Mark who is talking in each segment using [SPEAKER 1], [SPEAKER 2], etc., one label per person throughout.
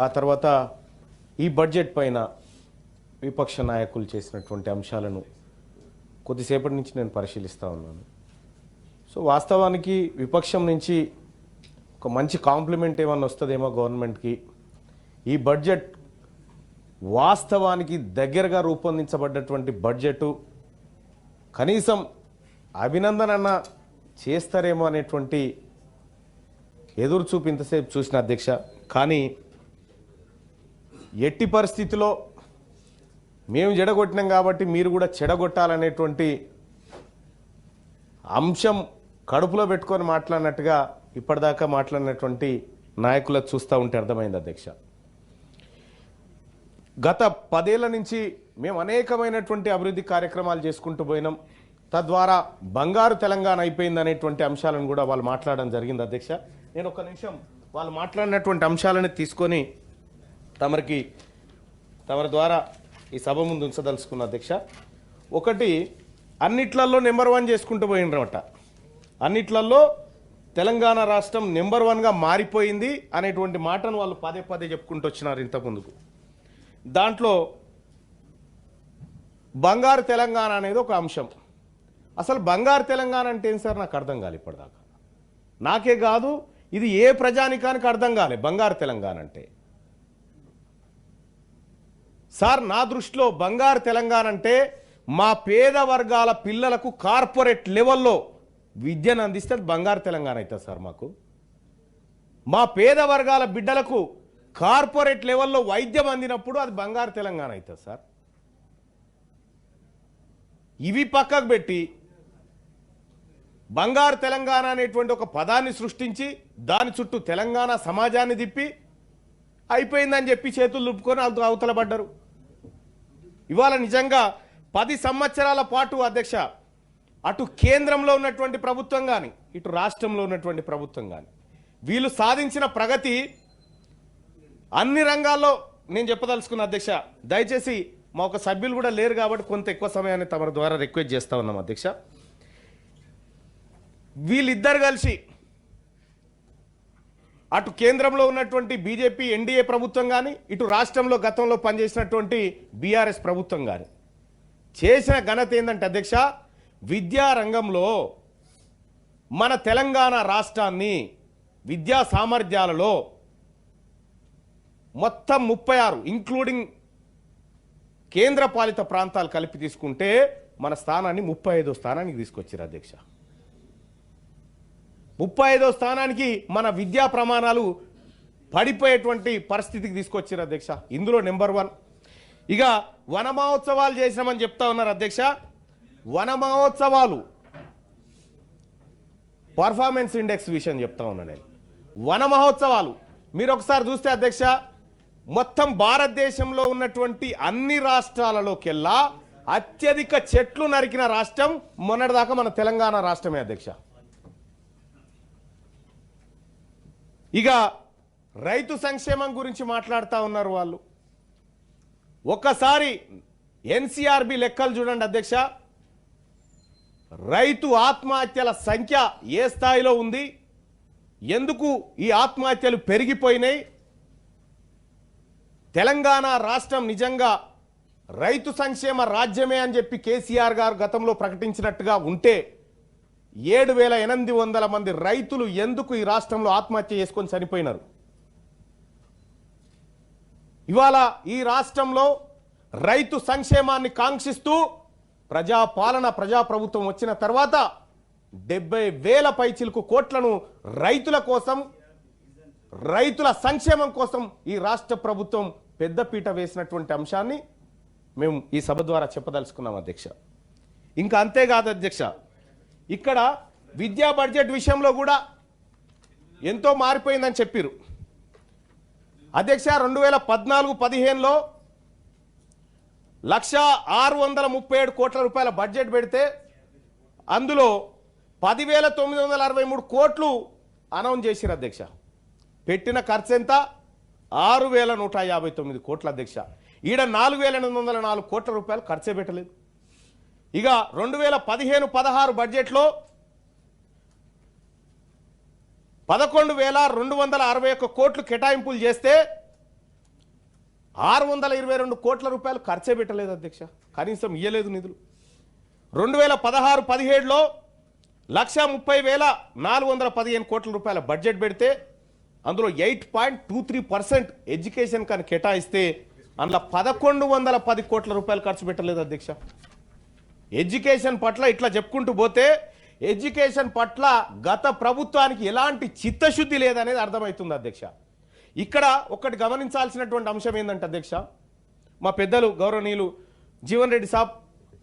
[SPEAKER 1] ఆ తర్వాత ఈ బడ్జెట్ పైన విపక్ష నాయకులు చేసినటువంటి అంశాలను కొద్దిసేపటి నుంచి నేను పరిశీలిస్తూ ఉన్నాను. సో వాస్తవానికి విపక్షం నుంచి ఒక మంచి కాంప్లిమెంట్ ఏమన్నా వస్తుందేమో గవర్నమెంట్కి. ఈ బడ్జెట్ వాస్తవానికి దగ్గరగా రూపొందించబడ్డటువంటి బడ్జెటు కనీసం అభినందన చేస్తారేమో అనేటువంటి ఎదురు చూపు ఇంతసేపు చూసిన అధ్యక్ష. కానీ ఎట్టి పరిస్థితిలో మేము చెడగొట్టినాం కాబట్టి మీరు కూడా చెడగొట్టాలనేటువంటి అంశం కడుపులో పెట్టుకొని మాట్లాడినట్టుగా ఇప్పటిదాకా మాట్లాడినటువంటి నాయకులకు చూస్తూ ఉంటే అర్థమైంది అధ్యక్ష. గత పదేళ్ళ నుంచి మేము అనేకమైనటువంటి అభివృద్ధి కార్యక్రమాలు చేసుకుంటూ పోయినాం. తద్వారా బంగారు తెలంగాణ అయిపోయింది అనేటువంటి అంశాలను కూడా వాళ్ళు మాట్లాడడం జరిగింది అధ్యక్ష. నేను ఒక నిమిషం వాళ్ళు మాట్లాడినటువంటి అంశాలను తీసుకొని తమరికి తమరి ద్వారా ఈ సభ ముందు ఉంచదలుచుకున్న అధ్యక్ష ఒకటి అన్నిట్లలో నెంబర్ వన్ చేసుకుంటూ పోయినరట అన్నిట్లలో తెలంగాణ రాష్ట్రం నెంబర్ వన్గా మారిపోయింది అనేటువంటి మాటను వాళ్ళు పదే పదే చెప్పుకుంటూ వచ్చినారు ఇంత ముందుకు దాంట్లో బంగారు తెలంగాణ అనేది ఒక అంశం. అసలు బంగారు తెలంగాణ అంటే ఏం సార్? నాకు అర్థం కాలే ఇప్పటిదాకా. నాకే కాదు ఇది ఏ ప్రజానికానికి అర్థం కాలే బంగారు తెలంగాణ అంటే. సార్ నా దృష్టిలో బంగారు తెలంగాణ అంటే మా పేద వర్గాల పిల్లలకు కార్పొరేట్ లెవెల్లో విద్యను అందిస్తే అది బంగారు తెలంగాణ అవుతుంది సార్ మాకు. మా పేద వర్గాల బిడ్డలకు కార్పొరేట్ లెవెల్లో వైద్యం అందినప్పుడు అది బంగారు తెలంగాణ అవుతుంది సార్. ఇవి పక్కకు పెట్టి బంగారు తెలంగాణ అనేటువంటి ఒక పదాన్ని సృష్టించి దాని చుట్టూ తెలంగాణ సమాజాన్ని తిప్పి అయిపోయిందని చెప్పి చేతులు దుప్పుకొని అవతల పడ్డరు. ఇవాళ నిజంగా పది సంవత్సరాల పాటు అధ్యక్ష అటు కేంద్రంలో ఉన్నటువంటి ప్రభుత్వం కానీ ఇటు రాష్ట్రంలో ఉన్నటువంటి ప్రభుత్వం కానీ వీళ్ళు సాధించిన ప్రగతి అన్ని రంగాల్లో నేను చెప్పదలుచుకున్న అధ్యక్ష దయచేసి మా ఒక సభ్యులు కూడా లేరు కాబట్టి కొంత ఎక్కువ సమయాన్ని తమ ద్వారా రిక్వెస్ట్ చేస్తా ఉన్నాం అధ్యక్ష. వీళ్ళిద్దరు కలిసి అటు కేంద్రంలో ఉన్నటువంటి బీజేపీ ఎన్డీఏ ప్రభుత్వం కానీ ఇటు రాష్ట్రంలో గతంలో పనిచేసినటువంటి బీఆర్ఎస్ ప్రభుత్వం కానీ చేసిన ఘనత ఏంటంటే అధ్యక్ష విద్యా రంగంలో మన తెలంగాణ రాష్ట్రాన్ని విద్యా సామర్థ్యాలలో మొత్తం ముప్పై ఆరు ఇంక్లూడింగ్ కేంద్ర పాలిత ప్రాంతాలు కలిపి తీసుకుంటే మన స్థానాన్ని ముప్పై ఐదో స్థానానికి తీసుకొచ్చారు అధ్యక్ష. ముప్పై ఐదో స్థానానికి మన విద్యా ప్రమాణాలు పడిపోయేటువంటి పరిస్థితికి తీసుకొచ్చారు అధ్యక్ష. ఇందులో నెంబర్ వన్. ఇక వన మహోత్సవాలు చేసినామని చెప్తా ఉన్నారు అధ్యక్ష. వన మహోత్సవాలు పర్ఫార్మెన్స్ ఇండెక్స్ విషయం చెప్తా ఉన్నా నేను. వన మహోత్సవాలు మీరు ఒకసారి చూస్తే అధ్యక్ష మొత్తం భారతదేశంలో ఉన్నటువంటి అన్ని రాష్ట్రాలలోకెల్లా అత్యధిక చెట్లు నరికిన రాష్ట్రం మొన్నటిదాకా మన తెలంగాణ రాష్ట్రమే అధ్యక్ష. ఇక రైతు సంక్షేమం గురించి మాట్లాడుతూ ఉన్నారు వాళ్ళు. ఒక్కసారి ఎన్సీఆర్బి లెక్కలు చూడండి అధ్యక్ష. రైతు ఆత్మహత్యల సంఖ్య ఏ స్థాయిలో ఉంది? ఎందుకు ఈ ఆత్మహత్యలు పెరిగిపోయినాయి? తెలంగాణ రాష్ట్రం నిజంగా రైతు సంక్షేమ రాజ్యమే అని చెప్పి కేసీఆర్ గారు గతంలో ప్రకటించినట్టుగా ఉంటే ఏడు వేల ఎనిమిది వందల మంది రైతులు ఎందుకు ఈ రాష్ట్రంలో ఆత్మహత్య చేసుకొని చనిపోయినారు ఇవాళ ఈ రాష్ట్రంలో రైతు సంక్షేమాన్ని కాంక్షిస్తూ ప్రజాపాలన ప్రజాప్రభుత్వం వచ్చిన తర్వాత డెబ్బై వేల పైచిలకు కోట్లను రైతుల కోసం రైతుల సంక్షేమం కోసం ఈ రాష్ట్ర ప్రభుత్వం పెద్దపీట వేసినటువంటి అంశాన్ని మేము ఈ సభ ద్వారా చెప్పదలుచుకున్నాం అధ్యక్ష. ఇంకా అంతేకాదు అధ్యక్ష ఇక్కడ విద్యా బడ్జెట్ విషయంలో కూడా ఎంతో మారిపోయిందని చెప్పారు. అధ్యక్ష రెండు వేల పద్నాలుగు పదిహేనులో లక్ష ఆరు వందల ముప్పై ఏడు కోట్ల రూపాయల బడ్జెట్ పెడితే అందులో పదివేల తొమ్మిది వందల అరవై మూడు కోట్లు అనౌన్స్ చేసిరు అధ్యక్ష. పెట్టిన ఖర్చు ఎంత? ఆరు వేల నూట యాభై తొమ్మిది కోట్ల అధ్యక్ష. ఈడ నాలుగు వేల ఎనిమిది వందల నాలుగు కోట్ల రూపాయలు ఖర్చే పెట్టలేదు. ఇక రెండు వేల పదిహేను పదహారు బడ్జెట్లో పదకొండు వేల రెండు వందల అరవై ఒక్క కోట్లు కేటాయింపులు చేస్తే ఆరు వందల ఇరవై రెండు కోట్ల రూపాయలు ఖర్చే పెట్టలేదు అధ్యక్ష. కనీసం ఇయ్యలేదు నిధులు. రెండు వేల పదహారు పదిహేడులో లక్ష ముప్పై వేల నాలుగు వందల పదిహేను కోట్ల రూపాయల బడ్జెట్ పెడితే అందులో eight point two three percent education కానీ కేటాయిస్తే అందులో పదకొండు వందల పది కోట్ల రూపాయలు ఖర్చు పెట్టలేదు అధ్యక్ష. ఎడ్యుకేషన్ పట్ల ఇట్లా చెప్పుకుంటూ పోతే ఎడ్యుకేషన్ పట్ల గత ప్రభుత్వానికి ఎలాంటి చిత్తశుద్ధి లేదనేది అర్థమవుతుంది అధ్యక్ష. ఇక్కడ ఒకటి గమనించాల్సినటువంటి అంశం ఏంటంటే అధ్యక్ష మా పెద్దలు గౌరవనీయులు జీవన్ రెడ్డి సాబ్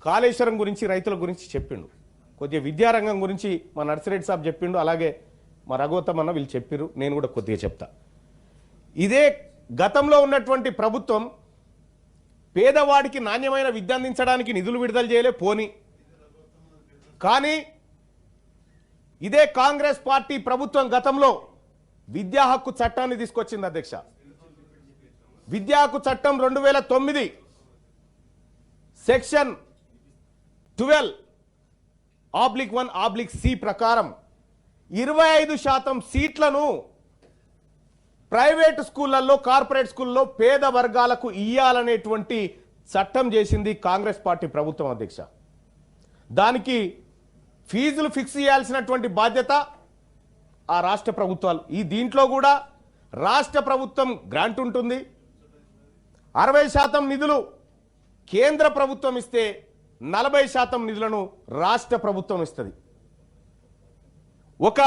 [SPEAKER 1] కాళేశ్వరం గురించి రైతుల గురించి చెప్పిండు. కొద్దిగా విద్యారంగం గురించి మా నర్సిరెడ్డి సాబ్ చెప్పిండు అలాగే మా రఘువతం అన్న వీళ్ళు చెప్పిర్రు నేను కూడా కొద్దిగా చెప్తా. ఇదే గతంలో ఉన్నటువంటి ప్రభుత్వం పేదవాడికి నాణ్యమైన విద్య అందించడానికి నిధులు విడుదల చేయలే పోని. కానీ ఇదే కాంగ్రెస్ పార్టీ ప్రభుత్వం గతంలో విద్యా హక్కు చట్టాన్ని తీసుకొచ్చింది అధ్యక్ష. విద్యా హక్కు చట్టం రెండు వేల తొమ్మిది section twelve oblique one oblique C ప్రకారం ఇరవై ఐదు శాతం సీట్లను ప్రైవేట్ స్కూళ్ళల్లో కార్పొరేట్ స్కూల్లో పేద వర్గాలకు ఇయ్యాలనేటువంటి చట్టం చేసింది కాంగ్రెస్ పార్టీ ప్రభుత్వం అధ్యక్ష. దానికి ఫీజులు ఫిక్స్ చేయాల్సినటువంటి బాధ్యత ఆ రాష్ట్ర ప్రభుత్వాలు. ఈ దీంట్లో కూడా రాష్ట్ర ప్రభుత్వం గ్రాంట్ ఉంటుంది. అరవై శాతం నిధులు కేంద్ర ప్రభుత్వం ఇస్తే నలభై శాతం నిధులను రాష్ట్ర ప్రభుత్వం ఇస్తుంది. ఒక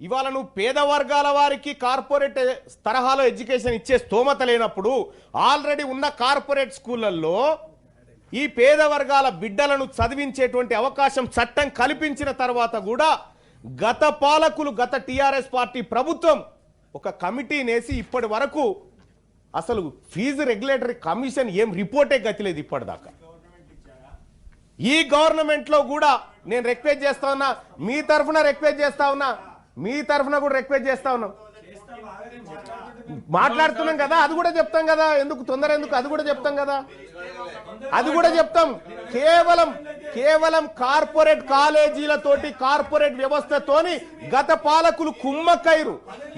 [SPEAKER 1] ఇవాళ నువ్వు పేద వర్గాల వారికి కార్పొరేట్ తరహాలో ఎడ్యుకేషన్ ఇచ్చే స్తోమత లేనప్పుడు ఆల్రెడీ ఉన్న కార్పొరేట్ స్కూళ్ళల్లో ఈ పేద వర్గాల బిడ్డలను చదివించేటువంటి అవకాశం చట్టం కల్పించిన తర్వాత కూడా గత పాలకులు గత టీఆర్ఎస్ పార్టీ ప్రభుత్వం ఒక కమిటీనేసి ఇప్పటి వరకు అసలు ఫీజు రెగ్యులేటరీ కమిషన్ ఏం రిపోర్టే గతిలేదు ఇప్పటిదాకా. ఈ గవర్నమెంట్లో కూడా నేను రిక్వెస్ట్ చేస్తా ఉన్నా మీ తరఫున రిక్వెస్ట్ చేస్తా ఉన్నా మీ తరఫున కూడా రిక్వెస్ట్ చేస్తా ఉన్నాం. మాట్లాడుతున్నాం కదా అది కూడా చెప్తాం కదా. ఎందుకు తొందర ఎందుకు? అది కూడా చెప్తాం కదా. అది కూడా చెప్తాం. కేవలం కేవలం కార్పొరేట్ కాలేజీలతోటి కార్పొరేట్ వ్యవస్థతోని గత పాలకులు కుమ్మక్కైరు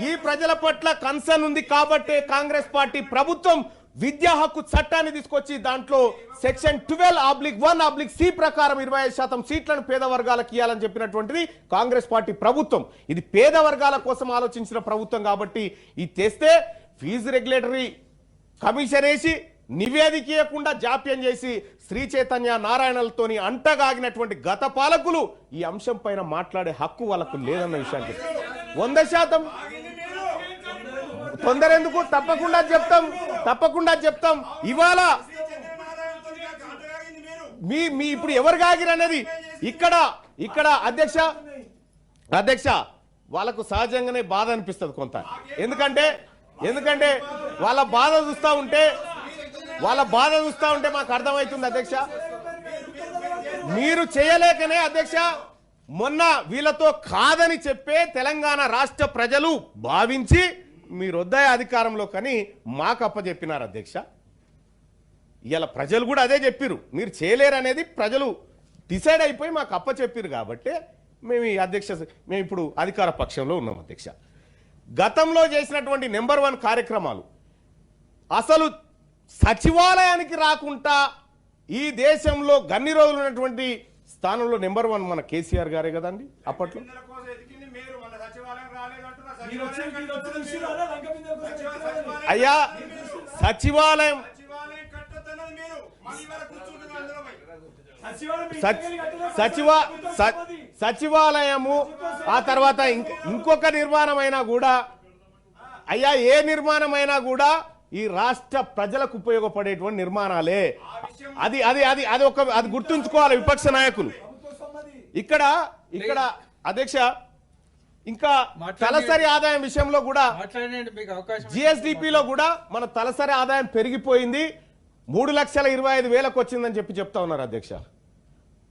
[SPEAKER 1] ఈ ప్రజల పట్ల కన్సర్న్ ఉంది కాబట్టే కాంగ్రెస్ పార్టీ ప్రభుత్వం విద్యా హక్కు చట్టాన్ని తీసుకొచ్చి దాంట్లో section twelve oblique one oblique C ప్రకారం ఇరవై ఐదు శాతం సీట్లను పేద వర్గాలకు ఇవ్వాలని చెప్పినటువంటిది కాంగ్రెస్ పార్టీ ప్రభుత్వం. ఇది పేద వర్గాల కోసం ఆలోచించిన ప్రభుత్వం కాబట్టి ఇది తెస్తే ఫీజు రెగ్యులేటరీ కమిషన్ వేసి నివేదిక ఇవ్వకుండా జాప్యం చేసి శ్రీ చైతన్య నారాయణలతోని అంటగాగినటువంటి గత పాలకులు ఈ అంశం పైన మాట్లాడే హక్కు వాళ్ళకు లేదన్న విషయానికి వంద శాతం తొందర ఎందుకు తప్పకుండా చెప్తాం. తప్పకుండా చెప్తాం. ఇవాళ మీ మీ ఇప్పుడు ఎవరు కాగిరు అనేది ఇక్కడ ఇక్కడ అధ్యక్ష అధ్యక్ష వాళ్ళకు సహజంగానే బాధ అనిపిస్తుంది కొంత. ఎందుకంటే ఎందుకంటే వాళ్ళ బాధ చూస్తూ ఉంటే వాళ్ళ బాధ చూస్తూ ఉంటే మాకు అర్థమవుతుంది అధ్యక్ష. మీరు చేయలేకనే అధ్యక్ష మొన్న వీళ్ళతో కాదని చెప్పే తెలంగాణ రాష్ట్ర ప్రజలు భావించి మీరు వద్దాయి అధికారంలో కానీ మాకు అప్పచెప్పినారు అధ్యక్ష. ఇలా ప్రజలు కూడా అదే చెప్పిరు మీరు చేయలేరు అనేది ప్రజలు డిసైడ్ అయిపోయి మాకు అప్పచెప్పారు కాబట్టి మేము ఈ అధ్యక్ష మేము ఇప్పుడు అధికార పక్షంలో ఉన్నాం అధ్యక్ష. గతంలో చేసినటువంటి నెంబర్ వన్ కార్యక్రమాలు అసలు సచివాలయానికి రాకుండా ఈ దేశంలో గన్ని రోజులు ఉన్నటువంటి స్థానంలో నెంబర్ వన్ మన కేసీఆర్ గారే కదండి అప్పట్లో?
[SPEAKER 2] ఇంటికి కట్టిన
[SPEAKER 1] సచివ. సచివాలయము ఆ తర్వాత ఇంక- ఇంకొక నిర్మాణం అయినా కూడా అయ్యా ఏ నిర్మాణం అయినా కూడా ఈ రాష్ట్ర ప్రజలకు ఉపయోగపడేటువంటి నిర్మాణాలే. అది అది అది అది ఒక అది గుర్తుంచుకోవాలి విపక్ష నాయకులు. ఇక్కడ ఇక్కడ అధ్యక్ష ఇంకా. తలసరి ఆదాయం విషయంలో కూడా జిఎస్డిపిలో కూడా మన తలసరి ఆదాయం పెరిగిపోయింది. మూడు లక్షల ఇరవై ఐదు వేలకు వచ్చిందని చెప్పి చెప్తా ఉన్నారు అధ్యక్ష.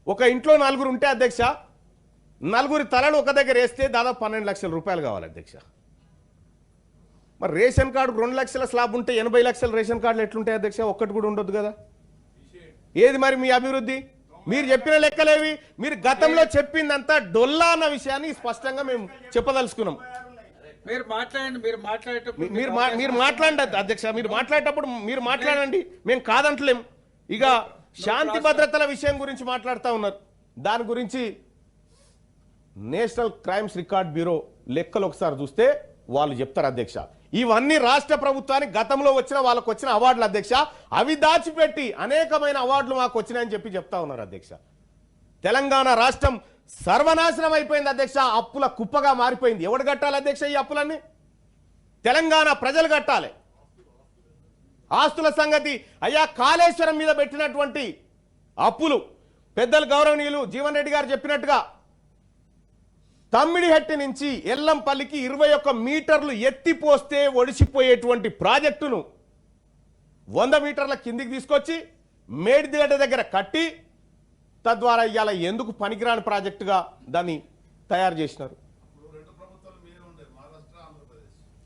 [SPEAKER 1] ఒక ఇంట్లో నలుగురు ఉంటే అధ్యక్ష నలుగురి తలలు ఒక దగ్గర వేస్తే దాదాపు పన్నెండు లక్షల రూపాయలు కావాలి అధ్యక్ష. మరి రేషన్ కార్డు రెండు లక్షల స్లాబ్ ఉంటే ఎనభై లక్షల రేషన్ కార్డులు ఎట్లుంటాయి అధ్యక్ష? ఒక్కటి కూడా ఉండొద్దు కదా. ఏది మరి మీ అభివృద్ధి? మీరు చెప్పిన లెక్కలేవి? మీరు గతంలో చెప్పిందంతా డొల్లా అన్న విషయాన్ని స్పష్టంగా మేము చెప్పదలుచుకున్నాం.
[SPEAKER 3] మీరు మాట్లాడండి మీరు మాట్లాడేటప్పుడు
[SPEAKER 1] మీరు మీరు మాట్లాడండి. అధ్యక్ష మీరు మాట్లాడేటప్పుడు మీరు మాట్లాడండి. మేము కాదంటలేం. ఇక శాంతి భద్రతల విషయం గురించి మాట్లాడుతూ ఉన్నారు. దాని గురించి నేషనల్ క్రైమ్స్ రికార్డ్ బ్యూరో లెక్కలు ఒకసారి చూస్తే వాళ్ళు చెప్తారు అధ్యక్ష. ఇవన్నీ రాష్ట్ర ప్రభుత్వానికి గతంలో వచ్చిన వాళ్ళకు వచ్చిన అవార్డులు అధ్యక్ష. అవి దాచిపెట్టి అనేకమైన అవార్డులు మాకు వచ్చినాయని చెప్పి చెప్తా ఉన్నారు అధ్యక్ష. తెలంగాణ రాష్ట్రం సర్వనాశనం అయిపోయింది అధ్యక్ష. అప్పుల కుప్పగా మారిపోయింది. ఎవడు కట్టాలి అధ్యక్ష ఈ అప్పులన్నీ? తెలంగాణ ప్రజలు కట్టాలి. ఆస్తుల సంగతి అయ్యా కాళేశ్వరం మీద పెట్టినటువంటి అప్పులు. పెద్దలు గౌరవనీయులు జీవన్ రెడ్డి గారు చెప్పినట్టుగా తమ్మిడిహట్టి నుంచి ఎల్లంపల్లికి ఇరవై ఒక్క మీటర్లు ఎత్తిపోస్తే ఒడిసిపోయేటువంటి ప్రాజెక్టును వంద మీటర్ల కిందికి తీసుకొచ్చి మేడిదిగడ్డ దగ్గర కట్టి తద్వారా ఇవాళ ఎందుకు పనికిరాని ప్రాజెక్టుగా దాన్ని తయారు చేసినారు?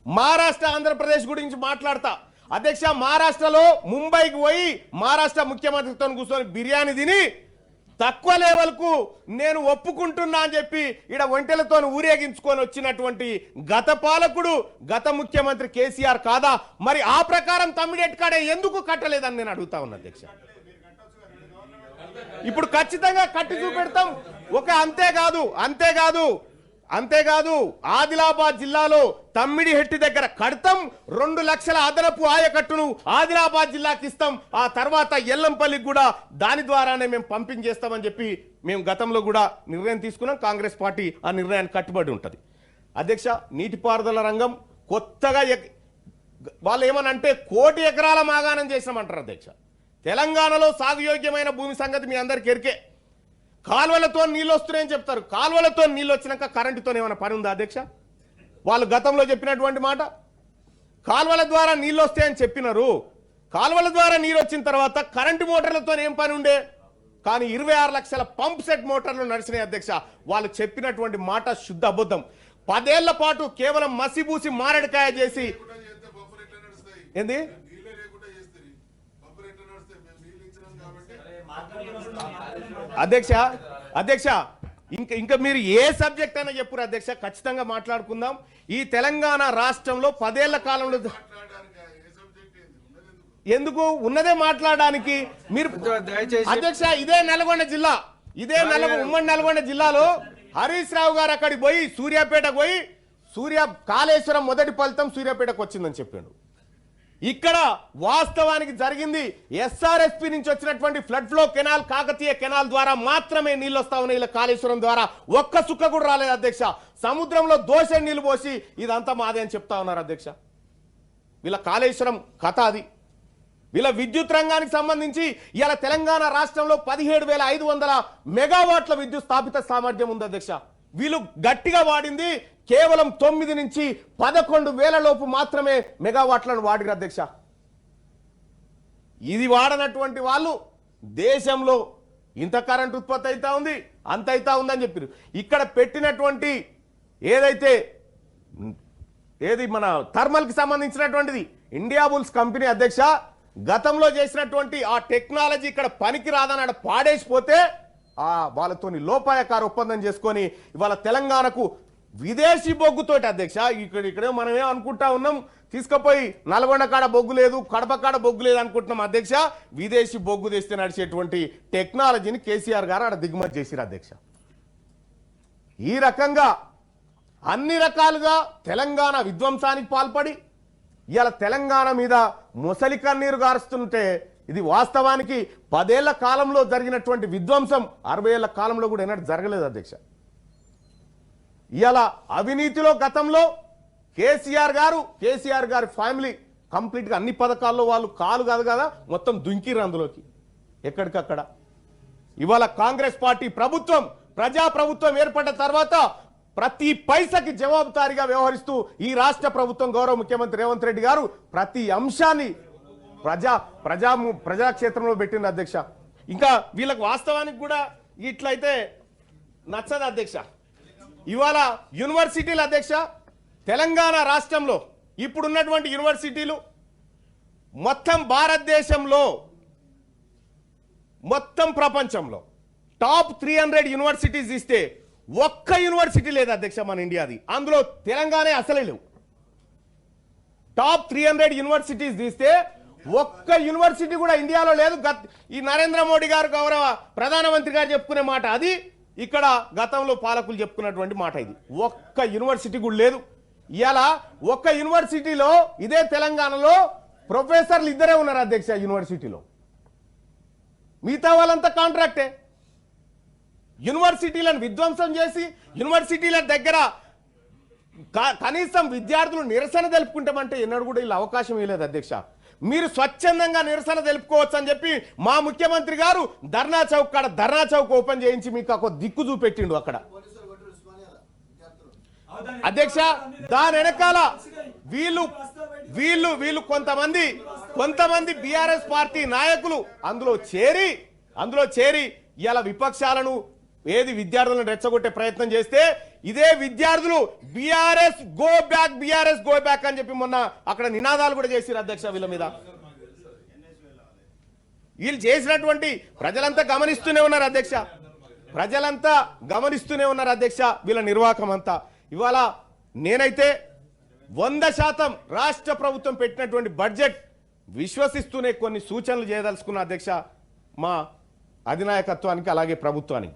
[SPEAKER 1] మహారాష్ట్ర ఆంధ్రప్రదేశ్ గురించి మాట్లాడతా. అధ్యక్ష మహారాష్ట్రలో ముంబైకి పోయి మహారాష్ట్ర ముఖ్యమంత్రితో కూర్చొని బిర్యానీ తిని తక్కువ లెవెల్కు నేను ఒప్పుకుంటున్నా అని చెప్పి ఈడ ఒంటెలతో ఊరేగించుకొని వచ్చినటువంటి గత పాలకుడు గత ముఖ్యమంత్రి కేసీఆర్ కాదా? మరి ఆ ప్రకారం తమ్మిడెట్కాడే ఎందుకు కట్టలేదని నేను అడుగుతా ఉన్నా అధ్యక్ష. ఇప్పుడు ఖచ్చితంగా కట్టి చూపెడతాం. ఒక అంతేకాదు అంతేకాదు అంతేకాదు ఆదిలాబాద్ జిల్లాలో తమ్మిడి హెట్టి దగ్గర కడతాం రెండు లక్షల అదనపు ఆయకట్టును ఆదిలాబాద్ జిల్లాకి ఇస్తాం. ఆ తర్వాత ఎల్లంపల్లికి కూడా దాని ద్వారానే మేము పంపింగ్ చేస్తామని చెప్పి మేము గతంలో కూడా నిర్ణయం తీసుకున్నాం. కాంగ్రెస్ పార్టీ ఆ నిర్ణయానికి కట్టుబడి ఉంటుంది. అధ్యక్ష నీటిపారుదల రంగం కొత్తగా ఎక్- వాళ్ళు ఏమనంటే కోటి ఎకరాల మాగాణం చేసినామంటారు అధ్యక్ష. తెలంగాణలో సాగుయోగ్యమైన భూమి సంగతి మీ అందరికి ఎరికే. కాలువలతో నీళ్ళు వస్తున్నాయని చెప్తారు. కాలువలతో నీళ్ళు వచ్చినాక కరెంటుతో ఏమైనా పని ఉందా అధ్యక్ష? వాళ్ళు గతంలో చెప్పినటువంటి మాట? కాలువల ద్వారా నీళ్ళు వస్తాయని చెప్పినారు. కాలువల ద్వారా నీరు వచ్చిన తర్వాత కరెంటు మోటార్లతో ఏం పని ఉండే? కానీ ఇరవై ఆరు లక్షల పంప్ సెట్ మోటార్లు నడిచినాయి అధ్యక్ష. వాళ్ళు చెప్పినటువంటి మాట శుద్ధ అబద్ధం. పదేళ్ళ పాటు కేవలం మసిబూసి మారడికాయ చేసి ఏంది
[SPEAKER 4] నీళ్ళే లేకుండా చేస్తుంది బొబ్బరు ఎట్లా నడుస్తాయి మేము నీళ్ళు ఇచ్చినాం కాబట్టి
[SPEAKER 1] అధ్యక్ష అధ్యక్ష ఇంకా ఇంకా మీరు ఏ సబ్జెక్ట్ అయినా చెప్పురు అధ్యక్ష ఖచ్చితంగా మాట్లాడుకుందాం. ఈ తెలంగాణ రాష్ట్రంలో పదేళ్ళ కాలంలో
[SPEAKER 4] ఎందుకు?
[SPEAKER 1] ఉన్నదే మాట్లాడడానికి. మీరు అధ్యక్ష ఇదే నల్గొండ జిల్లా. ఇదే నల్గొండ ఉమ్మడి నల్గొండ జిల్లాలో హరీష్ రావు గారు అక్కడికి పోయి సూర్యాపేటకు పోయి సూర్య కాళేశ్వరం మొదటి ఫలితం సూర్యాపేటకు వచ్చిందని చెప్పాడు. ఇక్కడ వాస్తవానికి జరిగింది ఎస్ఆర్ఎస్పి నుంచి వచ్చినటువంటి flood flow canal Kakatiya canal ద్వారా మాత్రమే నీళ్ళు వస్తా ఉన్నాయి ఇలా కాళేశ్వరం ద్వారా. ఒక్క సుక్క కూడా రాలేదు అధ్యక్ష. సముద్రంలో దోష నీళ్ళు పోసి ఇదంతా మాదే అని చెప్తా ఉన్నారు అధ్యక్ష. వీళ్ళ కాళేశ్వరం కథ అది. వీళ్ళ విద్యుత్ రంగానికి సంబంధించి ఇవాళ తెలంగాణ రాష్ట్రంలో పదిహేడు వేల ఐదు వందల మెగావాట్ల విద్యుత్ స్థాపిత సామర్థ్యం ఉంది అధ్యక్ష. వీళ్ళు గట్టిగా వాడింది కేవలం తొమ్మిది నుంచి పదకొండు వేల లోపు మాత్రమే మెగావాట్లను వాడిరు అధ్యక్ష. ఇది వాడనటువంటి వాళ్ళు దేశంలో ఇంత కరెంట్ ఉత్పత్తి అవుతా ఉంది అంత అవుతా ఉందని చెప్పారు. ఇక్కడ పెట్టినటువంటి ఏదైతే ఏది మన థర్మల్కి సంబంధించినటువంటిది ఇండియా బుల్స్ కంపెనీ అధ్యక్ష గతంలో చేసినటువంటి ఆ టెక్నాలజీ ఇక్కడ పనికి రాదని ఆడ పాడేసిపోతే ఆ వాళ్ళతోని లోపాయకార ఒప్పందం చేసుకొని ఇవాళ తెలంగాణకు విదేశీ బొగ్గుతోటి అధ్యక్ష ఇక్కడ ఇక్కడే మనమే అనుకుంటా ఉన్నాం. తీసుకుపోయి నల్గొండ కాడ బొగ్గు లేదు కడప కాడ బొగ్గు లేదు అనుకుంటున్నాం అధ్యక్ష. విదేశీ బొగ్గు తెస్తే నడిచేటువంటి టెక్నాలజీని కేసీఆర్ గారు ఆడ దిగుమతి చేసిరు అధ్యక్ష. ఈ రకంగా అన్ని రకాలుగా తెలంగాణ విధ్వంసానికి పాల్పడి ఇవాళ తెలంగాణ మీద ముసలి కన్నీరు గారుస్తుంటే ఇది వాస్తవానికి పదేళ్ళ కాలంలో జరిగినటువంటి విధ్వంసం అరవై ఏళ్ళ కాలంలో కూడా ఏనాడు జరగలేదు అధ్యక్ష. ఇలా అవినీతిలో గతంలో కేసీఆర్ గారు కేసీఆర్ గారి ఫ్యామిలీ కంప్లీట్గా అన్ని పథకాల్లో వాళ్ళు కాలు కాదు కదా మొత్తం దుంకిరు అందులోకి ఎక్కడికక్కడ. ఇవాళ కాంగ్రెస్ పార్టీ ప్రభుత్వం ప్రజా ప్రభుత్వం ఏర్పడ్డ తర్వాత ప్రతి పైసకి జవాబుదారీగా వ్యవహరిస్తూ ఈ రాష్ట్ర ప్రభుత్వం గౌరవ ముఖ్యమంత్రి రేవంత్ రెడ్డి గారు ప్రతి అంశాన్ని ప్రజా ప్రజా ప్రజాక్షేత్రంలో పెట్టింది అధ్యక్ష. ఇంకా వీళ్ళకి వాస్తవానికి కూడా ఇట్లయితే నచ్చదు అధ్యక్ష. ఇవాళ యూనివర్సిటీల అధ్యక్ష తెలంగాణ రాష్ట్రంలో ఇప్పుడున్నటువంటి యూనివర్సిటీలు మొత్తం భారతదేశంలో మొత్తం ప్రపంచంలో టాప్ త్రీ హండ్రెడ్ యూనివర్సిటీస్ ఇస్తే ఒక్క యూనివర్సిటీ లేదు అధ్యక్ష మన ఇండియాది. అందులో తెలంగాణ అసలే లేవు. టాప్ త్రీ హండ్రెడ్ యూనివర్సిటీస్ తీస్తే ఒక్క యూనివర్సిటీ కూడా ఇండియాలో లేదు. గత ఈ నరేంద్ర మోడీ గారు గౌరవ ప్రధానమంత్రి గారు చెప్పుకునే మాట అది. ఇక్కడ గతంలో పాలకులు చెప్పుకున్నటువంటి మాట ఇది. ఒక్క యూనివర్సిటీ కూడా లేదు. ఇలా ఒక్క యూనివర్సిటీలో ఇదే తెలంగాణలో ప్రొఫెసర్లు ఇద్దరే ఉన్నారు అధ్యక్ష యూనివర్సిటీలో. మిగతా వాళ్ళంతా కాంట్రాక్టే. యూనివర్సిటీలను విధ్వంసం చేసి యూనివర్సిటీల దగ్గర క- కనీసం విద్యార్థులు నిరసన తెలుపుకుంటామంటే ఎన్నడూ కూడా ఇలా అవకాశం ఇవ్వలేదు అధ్యక్ష. మీరు స్వచ్ఛందంగా నిరసన తెలుపుకోవచ్చు అని చెప్పి మా ముఖ్యమంత్రి గారు ధర్నా చౌక్ కాడ ధర్నా చౌక్ ఓపెన్ చేయించి మీకు ఒక దిక్కు చూపెట్టిండు అక్కడ. అధ్యక్ష దాని వెనకాల వీళ్ళు వీళ్ళు వీళ్ళు కొంతమంది కొంతమంది బీఆర్ఎస్ పార్టీ నాయకులు అందులో చేరి అందులో చేరి ఇలా విపక్షాలను ఏది విద్యార్థులను రెచ్చగొట్టే ప్రయత్నం చేస్తే ఇదే విద్యార్థులు BRS go back BRS go back అని చెప్పి మొన్న అక్కడ నినాదాలు కూడా చేసిరు అధ్యక్ష వీళ్ళ మీద. వీళ్ళు చేసినటువంటి ప్రజలంతా గమనిస్తూనే ఉన్నారు అధ్యక్ష. ప్రజలంతా గమనిస్తూనే ఉన్నారు అధ్యక్ష వీళ్ళ నిర్వాహకం అంతా. ఇవాళ నేనైతే వంద శాతం రాష్ట్ర ప్రభుత్వం పెట్టినటువంటి బడ్జెట్ విశ్వసిస్తూనే కొన్ని సూచనలు చేయదలుచుకున్న అధ్యక్ష మా అధినాయకత్వానికి అలాగే ప్రభుత్వానికి